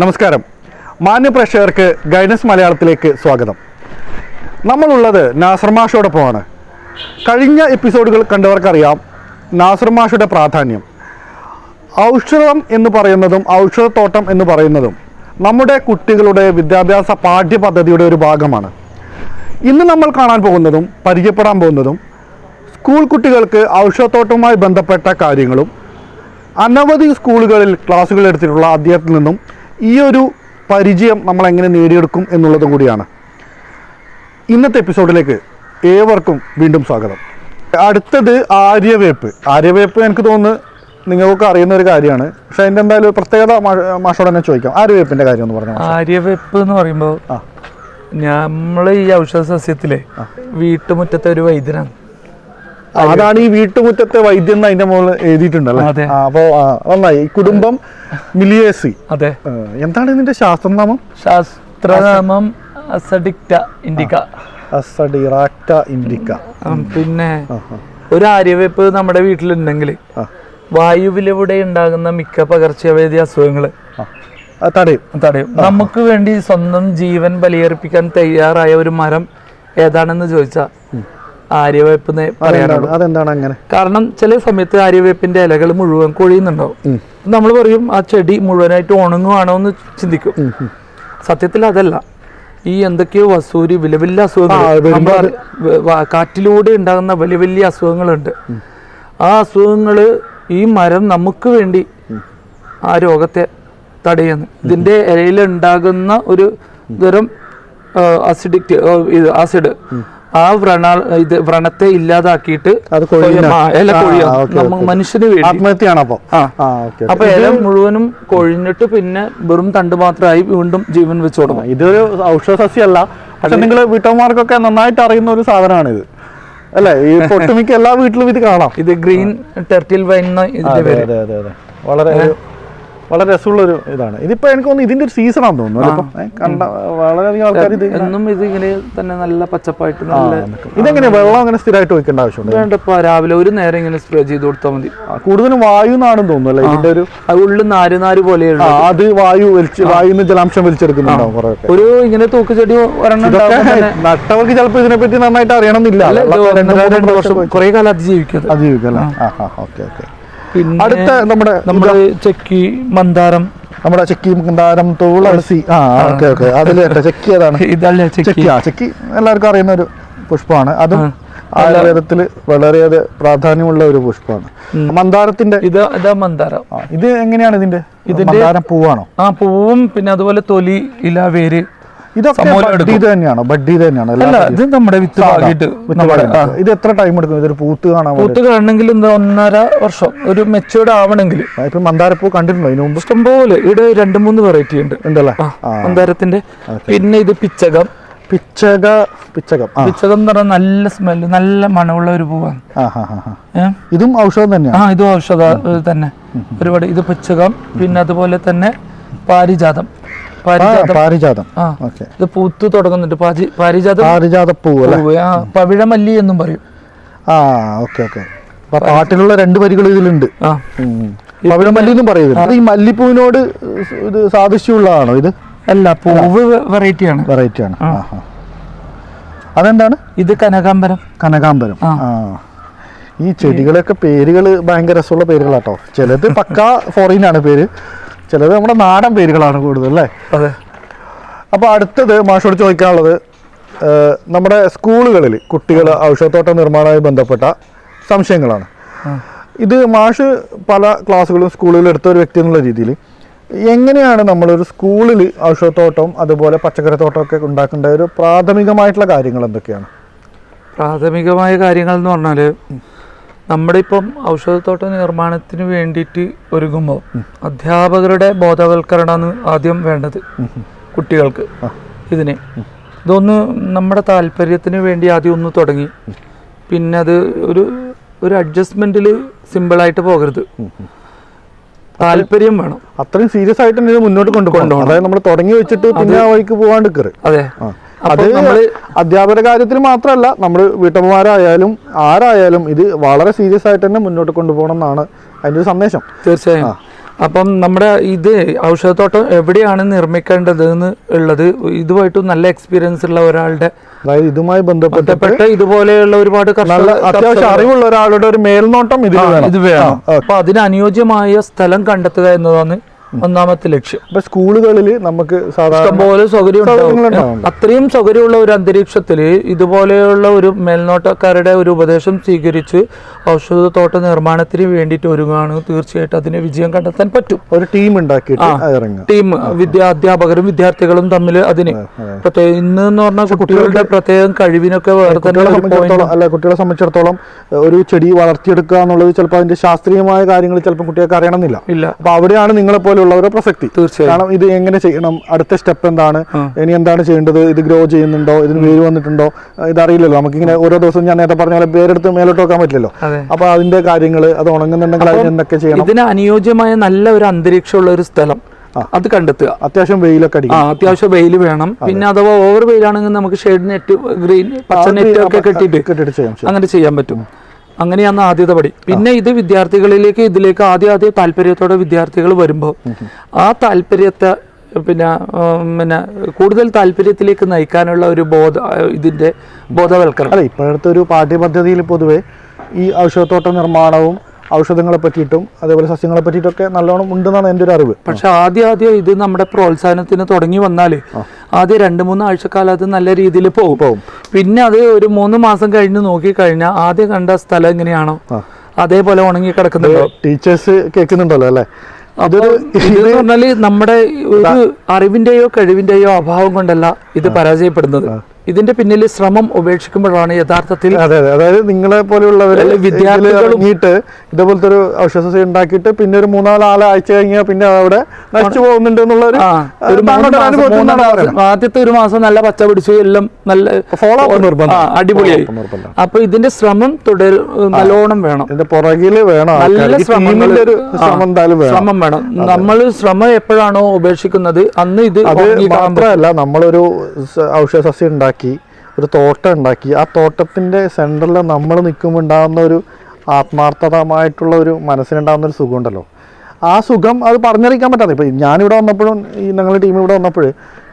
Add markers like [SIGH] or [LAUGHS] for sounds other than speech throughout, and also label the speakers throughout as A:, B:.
A: നമസ്കാരം. മാന്യ പ്രേക്ഷകർക്ക് ഗൈഡൻസ് മലയാളത്തിലേക്ക് സ്വാഗതം. നമ്മളുള്ളത് നാസർ മാഷോടൊപ്പമാണ്. കഴിഞ്ഞ എപ്പിസോഡുകൾ കണ്ടവർക്കറിയാം നാസർ മാഷയുടെ പ്രാധാന്യം. ഔഷധം എന്ന് പറയുന്നതും ഔഷധത്തോട്ടം എന്ന് പറയുന്നതും നമ്മുടെ കുട്ടികളുടെ വിദ്യാഭ്യാസ പാഠ്യപദ്ധതിയുടെ ഒരു ഭാഗമാണ്. ഇന്ന് നമ്മൾ കാണാൻ പോകുന്നതും പരിചയപ്പെടാൻ പോകുന്നതും സ്കൂൾ കുട്ടികൾക്ക് ഔഷധത്തോട്ടവുമായി ബന്ധപ്പെട്ട കാര്യങ്ങളും അനവധി സ്കൂളുകളിൽ ക്ലാസ്സുകൾ എടുത്തിട്ടുള്ള അദ്ദേഹത്തിൽ നിന്നും ഈ ഒരു പരിചയം നമ്മൾ എങ്ങനെ നേടിയെടുക്കും എന്നുള്ളതും കൂടിയാണ്. ഇന്നത്തെ എപ്പിസോഡിലേക്ക് ഏവർക്കും വീണ്ടും സ്വാഗതം. അടുത്തത് ആര്യവേപ്പ്. ആര്യവേപ്പ് എനിക്ക് തോന്നുന്നു നിങ്ങൾക്ക് അറിയുന്ന ഒരു കാര്യമാണ്. പക്ഷെ അതിന്റെ എന്തായാലും പ്രത്യേകത മാഷോട് തന്നെ ചോദിക്കാം. ആര്യവേപ്പിന്റെ കാര്യം എന്ന് പറഞ്ഞാൽ
B: ആര്യവേപ്പ് എന്ന് പറയുമ്പോൾ നമ്മൾ ഈ ഔഷധ സസ്യത്തിലെ വീട്ടുമുറ്റത്തെ ഒരു വൈദ്യനാണ്.
A: അതാണ് ഈ വീട്ടുമുറ്റത്തെ വൈദ്യം എന്ന് അതിന്റെ മുകളിൽ എഴുതിയിട്ടുണ്ടല്ലേ. അപ്പോ നന്നായി. കുടുംബം മിലിയേസി
B: അതെ.
A: എന്താണ് ഇതിന്റെ ശാസ്ത്രനാമം?
B: ശാസ്ത്രനാമം അസഡിക്റ്റ ഇൻഡിക്ക
A: അസഡിറാക്ട ഇൻഡിക്ക
B: പിന്നെ. ഒരു ആര്യവെപ്പ് നമ്മുടെ വീട്ടിലുണ്ടെങ്കിൽ. വായുവിലൂടെ ഉണ്ടാകുന്ന മിക്ക പകർച്ചവ്യാധി അസുഖങ്ങൾ
A: തടയും.
B: തടയും. നമുക്ക് വേണ്ടി സ്വന്തം ജീവൻ ബലിയർപ്പിക്കാൻ തയ്യാറായ ഒരു മരം ഏതാണെന്ന് ചോദിച്ചാൽ ആര്യവേപ്പ്
A: അതെന്താണ് അങ്ങനെ?
B: കാരണം ചില സമയത്ത് ആര്യവേപ്പിന്റെ ഇലകൾ മുഴുവൻ കൊഴിയുന്നുണ്ടാവും. നമ്മൾ പറയും ആ ചെടി മുഴുവനായിട്ട് ഉണങ്ങുവാണോ എന്ന് ചിന്തിക്കും. സത്യത്തിൽ അതല്ല. ഈ എന്തൊക്കെയോ വസൂരി വലിയ വലിയ അസുഖങ്ങൾ. കാറ്റിലൂടെ ഉണ്ടാകുന്ന വലിയ വലിയ അസുഖങ്ങളുണ്ട്. ആ അസുഖങ്ങൾ ഈ മരം നമുക്ക് വേണ്ടി ആ രോഗത്തെ തടയുന്നു. ഇതിന്റെ ഇലയിൽ ഉണ്ടാകുന്ന ഒരു തരം അസിഡിക് ഇത് ആസിഡ് ആ വ്രണ ഇത് വ്രണത്തെ ഇല്ലാതാക്കിയിട്ട് ഇല കൊഴിയാം. മനുഷ്യന് വേണ്ടി.
A: ആത്മഹത്യയാണ് അപ്പൊ?
B: അപ്പൊ ഇല മുഴുവനും കൊഴിഞ്ഞിട്ട് പിന്നെ വെറും തണ്ട് മാത്രമായി വീണ്ടും ജീവൻ വെച്ചു തുടങ്ങും.
A: ഇതൊരു ഔഷധ സസ്യമല്ല. പക്ഷെ നിങ്ങൾ വീട്ടമ്മമാർക്കൊക്കെ നന്നായിട്ട് അറിയുന്ന ഒരു സാധനമാണ് ഇത് അല്ലേ? ഈ [LAUGHS] ഒട്ടുമിക്ക എല്ലാ വീട്ടിലും ഇത് കാണാം.
B: ഇത് ഗ്രീൻ ടെർട്ടിൽ വൈൻ ഇതിന്റെ പേര്.
A: വളരെ വളരെ രസമുള്ള ഒരു ഇതാണ്. ഇതിപ്പോ എനിക്ക് തോന്നുന്നു ഇതിന്റെ ഒരു സീസൺ ആണെന്ന് തോന്നുന്നു കണ്ട വളരെയധികം ആൾക്കാർ ഇത്
B: എന്നും ഇത് ഇങ്ങനെ തന്നെ നല്ല പച്ചപ്പായിട്ട് നല്ല
A: ഇതെങ്ങനെ വെള്ളം അങ്ങനെ സ്ഥിരമായിട്ട് ഒഴിക്കേണ്ട ആവശ്യമുണ്ട്?
B: വേണ്ടപ്പോ രാവിലെ ഒരു നേരം ഇങ്ങനെ സ്പ്രേ ചെയ്ത് കൊടുത്താൽ മതി.
A: കൂടുതലും വായു നാടും തോന്നുന്നു അല്ലേ? ഇതിന്റെ ഒരു
B: ഉള്ളിൽ നാര് നാര് പോലെയുള്ള.
A: അത് വായു വലിച്ച് വായുന്ന് ജലാംശം വലിച്ചെടുക്കുന്നുണ്ടാവും കുറെ
B: ഒരു ഇങ്ങനെ തൂക്കുചെടി ഒരെണ്ണം [LAUGHS]
A: നട്ടവർക്ക് ചിലപ്പോൾ ഇതിനെപ്പറ്റി നന്നായിട്ട് അറിയണമെന്നില്ല.
B: കുറേ കാലം അതിജീവിക്കും അത്.
A: അതിജീവിക്കും അല്ലേ? Okay okay. അടുത്ത നമ്മുടെ
B: നമ്മുടെ ചെക്കി മന്ദാരം.
A: നമ്മുടെ ചെക്കി മന്ദാരം തുളസി ആ ഓക്കെ ഓക്കെ. അതിൽ ചെക്കി ഏതാണ്? [LAUGHS]
B: ഇതല്ല ചെക്കി?
A: ചെക്കി ആ ചെക്കി എല്ലാവർക്കും അറിയുന്ന ഒരു പുഷ്പമാണ്. അതും ആയുർവേദത്തിൽ വളരെയേറെ പ്രാധാന്യമുള്ള ഒരു പുഷ്പമാണ്. മന്ദാരത്തിന്റെ
B: ഇത് ഇതാ മന്ദാരം.
A: ഇത് എങ്ങനെയാണ് ഇതിന്റെ? ഇതിന്റെ പൂവാണോ?
B: ആ പൂവും പിന്നെ അതുപോലെ തൊലി ഇല വേര്
A: ഇതൊക്കെ ബഡ്. ചെയ്ത് തന്നെയാണോ? ബഡ് ചെയ്ത് തന്നെയാണോ?
B: അല്ല ഇത് നമ്മുടെ വിത്ത് പാകിയിട്ട്.
A: ഇത് എത്ര ടൈം എടുക്കും? ഇതൊരു പൂത്ത് കാണാൻ
B: പൂത്ത് കാണണമെങ്കിൽ എന്താ ഒന്നര വർഷം ഒരു മെച്ചൂർഡ് ആവണമെങ്കിൽ.
A: ഇപ്പൊ മന്ദാരപ്പൂ കണ്ടിട്ടുണ്ടോ ഇതിനു മുമ്പ്?
B: ഇഷ്ടംപോലെ ഇവിടെ രണ്ട് മൂന്ന് വെറൈറ്റി ഉണ്ട്.
A: ഉണ്ടല്ലേ?
B: മന്ദാരത്തിന്റെ. പിന്നെ ഇത് പിച്ചകം.
A: പിച്ചക പിച്ചകം.
B: പിച്ചകം എന്ന് പറഞ്ഞാൽ നല്ല സ്മെല്ല് നല്ല മണമുള്ള ഒരു പൂവാണ്?
A: ഇതും ഔഷധം തന്നെ
B: ആ ഇതും ഔഷധ തന്നെ. ഒരുപാട്. ഇത് പിച്ചകം പിന്നെ അതുപോലെ തന്നെ പാരിജാതം. പാരിജാതം. ഇത് പൂത്ത് തുടങ്ങുന്നുണ്ട്. പാരി പാരിജാതം
A: പാരിജാത പൂവ്
B: ആ പവിഴമല്ലി എന്നും പറയും.
A: ആ ഓക്കെ ഓക്കെ. അപ്പൊ പാട്ടിലുള്ള രണ്ട് വരികൾ ഇതിലുണ്ട്. പവിഴമല്ലി എന്നും പറയും അത് ഈ മല്ലിപ്പൂവിനോട് ഇത് സാദൃശ്യമുള്ളതാണോ ഇത്?
B: അല്ല പൂവ് വെറൈറ്റി ആണ്
A: വെറൈറ്റി ആണ് ആ. ആ. അതെന്താണ്?
B: ഇത് കനകാംബരം.
A: കനകാംബരം.
B: ആ.
A: ഈ ചെടികളൊക്കെ പേരുകൾ ഭയങ്കര രസമുള്ള പേരുകളാട്ടോ. ചിലത് പക്ക ഫോറിൻ ആണ് പേര്. ചിലത് നമ്മുടെ നാടൻ പേരുകളാണ് കൂടുതൽ അല്ലേ?
B: അതെ.
A: അപ്പോൾ അടുത്തത് മാഷോട് ചോദിക്കാനുള്ളത് നമ്മുടെ സ്കൂളുകളിൽ കുട്ടികൾ ഔഷധത്തോട്ട നിർമ്മാണവുമായി ബന്ധപ്പെട്ട സംശയങ്ങളാണ്. ഇത് മാഷ് പല ക്ലാസ്സുകളും സ്കൂളുകളിൽ എടുത്ത ഒരു വ്യക്തി എന്നുള്ള രീതിയിൽ എങ്ങനെയാണ് നമ്മളൊരു സ്കൂളിൽ ഔഷധത്തോട്ടം അതുപോലെ പച്ചക്കറിത്തോട്ടം ഒക്കെ ഉണ്ടാക്കേണ്ട ഒരു പ്രാഥമികമായിട്ടുള്ള കാര്യങ്ങൾ എന്തൊക്കെയാണ്?
B: പ്രാഥമികമായ കാര്യങ്ങൾ എന്ന് പറഞ്ഞാൽ നമ്മുടെ ഇപ്പം ഔഷധത്തോട്ട നിർമ്മാണത്തിന് വേണ്ടിയിട്ട് ഒരുങ്ങുമ്പോൾ അധ്യാപകരുടെ ബോധവൽക്കരണമാണ് ആദ്യം വേണ്ടത് കുട്ടികൾക്ക് ഇതിന്. ഇതൊന്ന് നമ്മുടെ താല്പര്യത്തിന് വേണ്ടി ആദ്യം ഒന്ന് തുടങ്ങി. പിന്നെ അത് ഒരു ഒരു അഡ്ജസ്റ്റ്മെന്റിൽ സിമ്പിളായിട്ട് പോകരുത്. താല്പര്യം വേണം.
A: അത്രയും സീരിയസ് ആയിട്ട് മുന്നോട്ട് കൊണ്ടുപോകണം. അതായത് നമ്മൾ തുടങ്ങി വെച്ചിട്ട് പിന്നെ ആ വഴിക്ക് പോകാണ്ട്
B: അതെ.
A: അത്
B: നമ്മൾ നമ്മൾ
A: അധ്യാപന കാര്യത്തിൽ മാത്രമല്ല നമ്മൾ വീട്ടമ്മമാരായാലും ആരായാലും ഇത് വളരെ സീരിയസ് ആയിട്ട് തന്നെ മുന്നോട്ട് കൊണ്ടുപോകണം എന്നാണ് അതിന്റെ ഒരു സന്ദേശം.
B: തീർച്ചയായും. അപ്പം നമ്മുടെ ഇത് ഔഷധത്തോട്ടം എവിടെയാണ് നിർമ്മിക്കേണ്ടത് എന്ന് ഉള്ളത്? ഇതുമായിട്ട് നല്ല എക്സ്പീരിയൻസ് ഉള്ള ഒരാളുടെ
A: അതായത് ഇതുമായി ബന്ധപ്പെട്ട്
B: ഇതുപോലെയുള്ള ഒരുപാട്
A: അത്യാവശ്യം അറിവുള്ള ഒരാളുടെ ഒരു മേൽനോട്ടം
B: ഇത് വേണം. അപ്പൊ അതിന് അനുയോജ്യമായ സ്ഥലം കണ്ടെത്തുക എന്നതാണ് ഒന്നാമത്തെ ലക്ഷ്യം.
A: ഇപ്പൊ സ്കൂളുകളിൽ നമുക്ക്
B: ഇഷ്ടംപോലെ സൗകര്യം അത്രയും സൗകര്യമുള്ള ഒരു അന്തരീക്ഷത്തിൽ ഇതുപോലെയുള്ള ഒരു മേൽനോട്ടക്കാരുടെ ഒരു ഉപദേശം സ്വീകരിച്ച് ഔഷധത്തോട്ട നിർമ്മാണത്തിന് വേണ്ടിയിട്ട് ഒരുങ്ങുകയാണ്. തീർച്ചയായിട്ടും അതിന് വിജയം കണ്ടെത്താൻ പറ്റും.
A: ഒരു ടീം ഉണ്ടാക്കി
B: ടീം വിദ്യാ അധ്യാപകരും വിദ്യാർത്ഥികളും തമ്മിൽ അതിന് പ്രത്യേകം ഇന്ന് എന്ന് പറഞ്ഞാൽ കുട്ടികളുടെ പ്രത്യേകം കഴിവിനൊക്കെ
A: അല്ല കുട്ടികളെ സംബന്ധിച്ചിടത്തോളം ഒരു ചെടി വളർത്തിയെടുക്കുക എന്നുള്ളത് ചിലപ്പോൾ അതിന്റെ ശാസ്ത്രീയമായ കാര്യങ്ങൾ ചിലപ്പോൾ കുട്ടികൾക്ക് അറിയണമെന്നില്ല.
B: ഇല്ല.
A: അപ്പൊ അവിടെയാണ് നിങ്ങളെ ഒരു പ്രസക്തി.
B: തീർച്ചയായും.
A: ഇത് എങ്ങനെ ചെയ്യണം? അടുത്ത സ്റ്റെപ്പ് എന്താണ്? ഇനി എന്താണ് ചെയ്യേണ്ടത്? ഇത് ഗ്രോ ചെയ്യുന്നുണ്ടോ? ഇതിന് വേര് വന്നിട്ടുണ്ടോ? ഏഹ്, ഇതറിയില്ലല്ലോ. നമുക്കിങ്ങനെ ഓരോ ദിവസം ഞാൻ നേരത്തെ പറഞ്ഞ പോലെ പേരെടുത്ത് മേലോട്ട് വെക്കാൻ പറ്റില്ലല്ലോ. അപ്പൊ അതിന്റെ കാര്യങ്ങൾ അത് ഉണങ്ങുന്നുണ്ടെങ്കിൽ അതിന് എന്തൊക്കെ ചെയ്യണം?
B: ഇതിന് അനുയോജ്യമായ നല്ല ഒരു അന്തരീക്ഷമുള്ള ഒരു സ്ഥലം അത് കണ്ടെത്തുക.
A: അത്യാവശ്യം വെയിലൊക്കെ അടിക്കും
B: അത്യാവശ്യം വെയിൽ വേണം. പിന്നെ അഥവാ ഓവർ വെയിലാണെങ്കിൽ നമുക്ക് ഷെയ്ഡ് നെറ്റ് ഗ്രീൻ പച്ച നെറ്റ് ഒക്കെ കെട്ടിയിട്ട് അങ്ങനെ ചെയ്യാൻ പറ്റും. അങ്ങനെയാണ് ആദ്യത്തെ പടി. പിന്നെ ഇത് വിദ്യാർത്ഥികളിലേക്ക് ഇതിലേക്ക് ആദ്യം ആദ്യം താല്പര്യത്തോടെ വിദ്യാർത്ഥികൾ വരുമ്പോൾ ആ താല്പര്യത്തെ പിന്നെ പിന്നെ കൂടുതൽ താല്പര്യത്തിലേക്ക് നയിക്കാനുള്ള ഒരു ബോധ ഇതിന്റെ ബോധവൽക്കരണം.
A: അല്ല ഇപ്പോഴത്തെ ഒരു പാഠ്യപദ്ധതിയിൽ പൊതുവെ ഈ ഔഷധത്തോട്ട നിർമ്മാണവും ഔഷധങ്ങളെ പറ്റിയിട്ടും അതേപോലെ സസ്യങ്ങളെ പറ്റിയിട്ടൊക്കെ നല്ലോണം ഉണ്ടെന്നാണ് എന്റെ ഒരു അറിവ്.
B: പക്ഷെ ആദ്യം ആദ്യം ഇത് നമ്മുടെ പ്രോത്സാഹനത്തിന് തുടങ്ങി വന്നാൽ ആദ്യം രണ്ട് മൂന്ന് ആഴ്ചക്കാലം അത് നല്ല രീതിയിൽ പോകും.
A: പോകും. പിന്നെ
B: അത് ഒരു മൂന്ന് മാസം കഴിഞ്ഞ് നോക്കിക്കഴിഞ്ഞാൽ ആദ്യം കണ്ട സ്ഥലം എങ്ങനെയാണോ അതേപോലെ ഉണങ്ങി കിടക്കുന്നുണ്ടോ.
A: ടീച്ചേഴ്സ് കേൾക്കുന്നുണ്ടല്ലോ അല്ലേ? അതൊരു
B: പറഞ്ഞാൽ നമ്മുടെ ഒരു അറിവിന്റെയോ കഴിവിന്റെയോ അഭാവം കൊണ്ടല്ല ഇത് പരാജയപ്പെടുന്നത്. ഇതിന്റെ പിന്നിൽ ശ്രമം ഉപേക്ഷിക്കുമ്പോഴാണ് യഥാർത്ഥത്തിൽ
A: അതെ അതെ അതായത് നിങ്ങളെ പോലെയുള്ളവർ
B: അല്ല, വിദ്യാർത്ഥികളും-
A: ഇതേപോലത്തെ ഒരു ഔഷധ ഉണ്ടാക്കിയിട്ട് പിന്നെ ഒരു മൂന്നാൽ ആഴ്ച കഴിഞ്ഞാൽ പിന്നെ അവിടെ നശിച്ചു പോകുന്നുണ്ട് എന്നുള്ള.
B: ആദ്യത്തെ ഒരു മാസം നല്ല പച്ച പിടിച്ചു എല്ലാം നല്ല
A: ഫോളോ up നിർബന്ധം.
B: അടിപൊളി അടിപൊളിയായി. അപ്പൊ ഇതിന്റെ ശ്രമം തുടർ നല്ലോണം വേണം
A: ഇതിന്റെ പുറകിൽ വേണം
B: നല്ല
A: ശ്രമം വേണം
B: ശ്രമം വേണം നമ്മൾ ശ്രമം എപ്പോഴാണോ ഉപേക്ഷിക്കുന്നത് അന്ന് ഇത്.
A: മാത്രമല്ല നമ്മളൊരു ഔഷധ സസ്യം ഉണ്ടാക്കി ഒരു തോട്ടം ഉണ്ടാക്കി. ആ തോട്ടത്തിന്റെ സെന്ററിൽ നമ്മൾ നിൽക്കുമ്പോൾ ഉണ്ടാകുന്ന ഒരു ആത്മാർത്ഥതമായിട്ടുള്ള ഒരു മനസ്സിനുണ്ടാകുന്ന ഒരു സുഖം ഉണ്ടല്ലോ ആ സുഖം അത് പറഞ്ഞറിയിക്കാൻ പറ്റാതെ. ഇപ്പൊ ഞാനിവിടെ വന്നപ്പോഴും ഈ ഞങ്ങളുടെ ടീം ഇവിടെ വന്നപ്പോൾ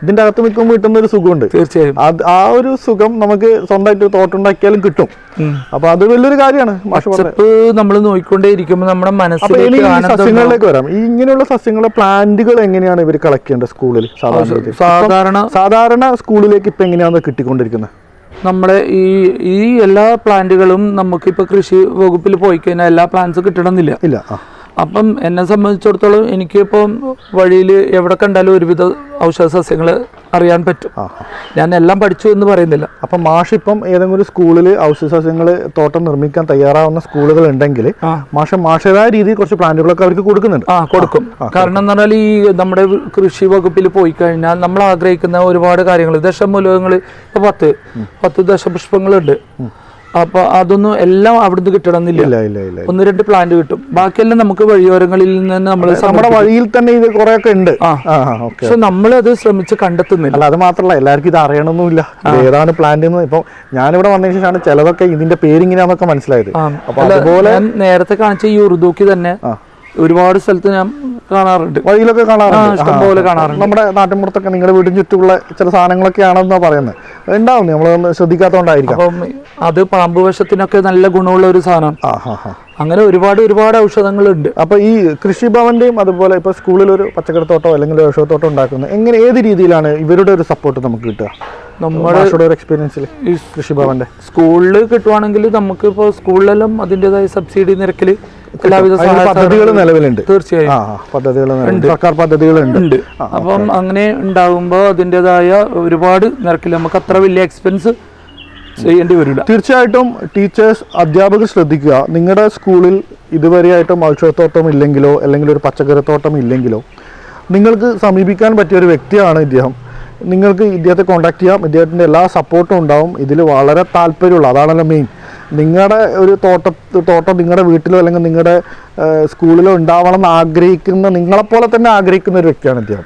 A: ഇതിന്റെ അകത്ത് നിൽക്കുമ്പോൾ കിട്ടുന്ന ഒരു സുഖമുണ്ട്.
B: തീർച്ചയായും.
A: അത് ആ ഒരു സുഖം നമുക്ക് സ്വന്തമായിട്ട് തോട്ടം ഉണ്ടാക്കിയാലും കിട്ടും. അപ്പൊ അത് വലിയൊരു കാര്യമാണ്
B: നമ്മൾ നോക്കിക്കൊണ്ടേ ഇരിക്കുമ്പോൾ നമ്മുടെ മനസ്സിലേക്ക്.
A: സസ്യങ്ങളിലേക്ക് വരാം. ഈ ഇങ്ങനെയുള്ള സസ്യങ്ങളെ പ്ലാന്റുകൾ എങ്ങനെയാണ് ഇവർ കളക്ട് ചെയ്യേണ്ടത് സ്കൂളിൽ സാധാരണ
B: സാധാരണ
A: സ്കൂളിലേക്ക് ഇപ്പൊ എങ്ങനെയാണ് കിട്ടിക്കൊണ്ടിരിക്കുന്നത്?
B: നമ്മുടെ ഈ ഈ എല്ലാ പ്ലാന്റുകളും നമുക്കിപ്പോൾ കൃഷി വകുപ്പിൽ പോയി കഴിഞ്ഞാൽ എല്ലാ പ്ലാന്റ്സും കിട്ടണമെന്നില്ല.
A: ഇല്ല
B: അപ്പം എന്നെ സംബന്ധിച്ചിടത്തോളം എനിക്കിപ്പം വഴിയിൽ എവിടെ കണ്ടാലും ഒരുവിധ ഔഷധ സസ്യങ്ങൾ അറിയാൻ പറ്റും. ഞാൻ എല്ലാം പഠിച്ചു എന്ന് പറയുന്നില്ല.
A: അപ്പം മാഷിപ്പം ഇപ്പം ഏതെങ്കിലും ഒരു സ്കൂളിൽ ഔഷധ സസ്യങ്ങൾ തോട്ടം നിർമ്മിക്കാൻ തയ്യാറാവുന്ന സ്കൂളുകൾ ഉണ്ടെങ്കിൽ. മാഷ മാഷേതായ രീതിയിൽ കുറച്ച് പ്ലാന്റുകളൊക്കെ അവർക്ക് കൊടുക്കുന്നുണ്ട്.
B: ആ കൊടുക്കും. കാരണം എന്ന് പറഞ്ഞാൽ ഈ നമ്മുടെ കൃഷി വകുപ്പിൽ പോയി കഴിഞ്ഞാൽ നമ്മൾ ആഗ്രഹിക്കുന്ന ഒരുപാട് കാര്യങ്ങൾ ദശമൂലകങ്ങൾ ഇപ്പൊ പത്ത് പത്ത് ദശപുഷ്പങ്ങളുണ്ട്. അപ്പൊ അതൊന്നും എല്ലാം അവിടുന്ന് കിട്ടണമെന്നില്ല. ഒന്ന് രണ്ട് പ്ലാന്റ് കിട്ടും. ബാക്കിയെല്ലാം നമുക്ക് വഴിയോരങ്ങളിൽ നിന്ന് നമ്മൾ
A: നമ്മുടെ വഴിയിൽ തന്നെ ഇത് കുറെ ഒക്കെ ഉണ്ട്
B: പക്ഷെ നമ്മൾ അത് ശ്രമിച്ച് കണ്ടെത്തുന്നില്ല.
A: അത് മാത്രമല്ല എല്ലാവർക്കും ഇത് അറിയണമെന്നില്ല ഏതാണ് പ്ലാന്റ് എന്ന് ഇപ്പം ഞാനിവിടെ വന്നതിന് ശേഷമാണ് ചിലതൊക്കെ ഇതിന്റെ പേരിങ്ങനെയാന്നൊക്കെ മനസ്സിലായത്. അതുപോലെ
B: നേരത്തെ കാണിച്ച ഈ ഉറുദുക്ക് തന്നെ ഒരുപാട് സ്ഥലത്ത് ഞാൻ കാണാറുണ്ട്.
A: വഴിയിലൊക്കെ കാണാറുണ്ട്.
B: ഇഷ്ടംപോലെ കാണാറുണ്ട്.
A: നമ്മുടെ നാട്ടിൻപുറത്തൊക്കെ നിങ്ങളുടെ വീടിന് ചുറ്റുമുള്ള ചില സാധനങ്ങളൊക്കെയാണെന്നാ പറയുന്നത് ഉണ്ടാവും നമ്മൾ ശ്രദ്ധിക്കാത്തോണ്ടായിരിക്കും.
B: അപ്പം അത് പാമ്പ് വശത്തിനൊക്കെ നല്ല ഗുണമുള്ള ഒരു സാധനമാണ് അങ്ങനെ ഒരുപാട് ഒരുപാട് ഔഷധങ്ങളുണ്ട്.
A: അപ്പൊ ഈ കൃഷിഭവന്റെയും അതുപോലെ ഇപ്പൊ സ്കൂളിൽ ഒരു പച്ചക്കറിത്തോട്ടോ അല്ലെങ്കിൽ ഔഷധത്തോട്ടോ ഉണ്ടാക്കുന്നത് എങ്ങനെ ഏത് രീതിയിലാണ് ഇവരുടെ ഒരു സപ്പോർട്ട് നമുക്ക് കിട്ടുക?
B: നമ്മുടെ
A: എക്സ്പീരിയൻസിൽ
B: ഈ
A: കൃഷിഭവന്റെ.
B: സ്കൂളിൽ കിട്ടുവാണെങ്കിൽ നമുക്ക് ഇപ്പോൾ സ്കൂളിലെല്ലാം അതിന്റെതായ സബ്സിഡി നിരക്കിൽ എല്ലാവിധ
A: പദ്ധതികൾ നിലവിലുണ്ട്.
B: തീർച്ചയായും.
A: പദ്ധതികൾ സർക്കാർ പദ്ധതികളുണ്ട്.
B: അപ്പം അങ്ങനെ ഉണ്ടാകുമ്പോൾ അതിന്റെതായ ഒരുപാട് നിരക്കിൽ നമുക്ക് അത്ര വലിയ എക്സ്പെൻസ് ചെയ്യേണ്ടി വരില്ല.
A: തീർച്ചയായിട്ടും ടീച്ചേഴ്സ് അധ്യാപകർ ശ്രദ്ധിക്കുക. നിങ്ങളുടെ സ്കൂളിൽ ഇതുവരെയായിട്ടും ഔഷധത്തോട്ടം ഇല്ലെങ്കിലോ അല്ലെങ്കിൽ ഒരു പച്ചക്കറിത്തോട്ടം ഇല്ലെങ്കിലോ നിങ്ങൾക്ക് സമീപിക്കാൻ പറ്റിയ ഒരു വ്യക്തിയാണ് ഇദ്ദേഹം. നിങ്ങൾക്ക് ഇദ്ദേഹത്തെ കോൺടാക്ട് ചെയ്യാം. ഇദ്ദേഹത്തിന്റെ എല്ലാ സപ്പോർട്ടും ഉണ്ടാവും. ഇതിൽ വളരെ താല്പര്യമുള്ള അതാണല്ലോ മെയിൻ നിങ്ങളുടെ ഒരു തോട്ട തോട്ടം നിങ്ങളുടെ വീട്ടിലോ അല്ലെങ്കിൽ നിങ്ങളുടെ സ്കൂളിലോ ഉണ്ടാവണം എന്ന് ആഗ്രഹിക്കുന്ന നിങ്ങളെപ്പോലെ തന്നെ ആഗ്രഹിക്കുന്ന ഒരു വ്യക്തിയാണ് ഇദ്ദേഹം.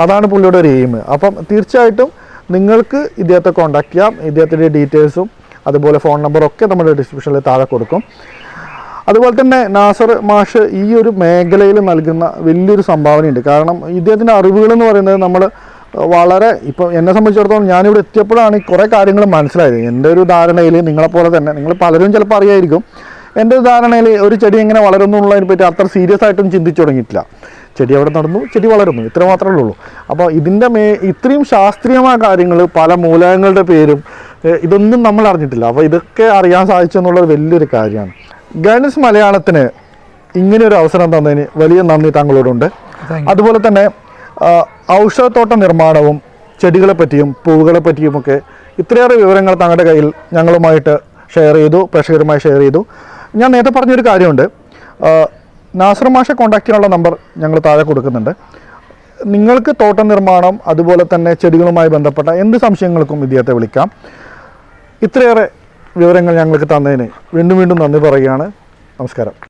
A: അതാണ് പുള്ളിയുടെ ഒരു എയിം അപ്പം തീർച്ചയായിട്ടും നിങ്ങൾക്ക് ഇദ്ദേഹത്തെ കോൺടാക്ട് ചെയ്യാം. ഇദ്ദേഹത്തിന്റെ ഡീറ്റെയിൽസും അതുപോലെ ഫോൺ നമ്പറൊക്കെ നമ്മുടെ ഡിസ്ക്രിപ്ഷനിൽ താഴെ കൊടുക്കും. അതുപോലെ തന്നെ നാസർ മാഷ് ഈ ഒരു മേഖലയിൽ നൽകുന്ന വലിയൊരു സംഭാവനയുണ്ട്. കാരണം ഇദ്ദേഹത്തിന്റെ അറിവുകൾ എന്ന് പറയുന്നത് നമ്മൾ വളരെ ഇപ്പം എന്നെ സംബന്ധിച്ചിടത്തോളം ഞാനിവിടെ എത്തിയപ്പോഴാണ് ഈ കുറേ കാര്യങ്ങൾ മനസ്സിലായത്. എന്റെ ഒരു ധാരണയിൽ നിങ്ങളെപ്പോലെ തന്നെ നിങ്ങൾ പലരും ചിലപ്പോൾ അറിയായിരിക്കും എന്റെ ഒരു ധാരണയിൽ ഒരു ചെടി എങ്ങനെ വളരുന്നു എന്നുള്ളതിനെ പറ്റി അത്ര സീരിയസ് ആയിട്ടും ചിന്തിച്ചു തുടങ്ങിയിട്ടില്ല. ചെടി അവിടെ നടന്നു ചെടി വളരുന്നു ഇത്ര മാത്രമേ ഉള്ളൂ. അപ്പോൾ ഇതിന്റെ മേ ഇത്രയും ശാസ്ത്രീയമായ കാര്യങ്ങൾ പല മൂലകങ്ങളുടെ പേരും ഇതൊന്നും നമ്മൾ അറിഞ്ഞിട്ടില്ല. അപ്പോൾ ഇതൊക്കെ അറിയാൻ സാധിച്ചു എന്നുള്ളത് വലിയൊരു കാര്യമാണ്. ഗൈഡൻസ് മലയാളത്തിന് ഇങ്ങനെ ഒരു അവസരം തന്നതിന് വലിയ നന്ദി താങ്കളോടുണ്ട്. അതുപോലെ തന്നെ ഔഷധത്തോട്ട നിർമ്മാണവും ചെടികളെ പറ്റിയും പൂവുകളെ പറ്റിയുമൊക്കെ ഇത്രയേറെ വിവരങ്ങൾ തങ്ങളുടെ കയ്യിൽ ഞങ്ങളുമായിട്ട് ഷെയർ ചെയ്തു പ്രേക്ഷകരുമായി ഷെയർ ചെയ്തു. ഞാൻ നേരത്തെ പറഞ്ഞൊരു കാര്യമുണ്ട്. നാസർ മാഷെ കോൺടാക്ട് ചെയ്യാനുള്ള നമ്പർ ഞങ്ങൾ താഴെ കൊടുക്കുന്നുണ്ട്. നിങ്ങൾക്ക് തോട്ട നിർമ്മാണം അതുപോലെ തന്നെ ചെടികളുമായി ബന്ധപ്പെട്ട എന്ത് സംശയങ്ങൾക്കും ഇദ്ദേഹത്തെ വിളിക്കാം. ഇത്രയേറെ വിവരങ്ങൾ ഞങ്ങൾക്ക് തന്നതിന് വീണ്ടും വീണ്ടും നന്ദി പറയുകയാണ്. നമസ്കാരം.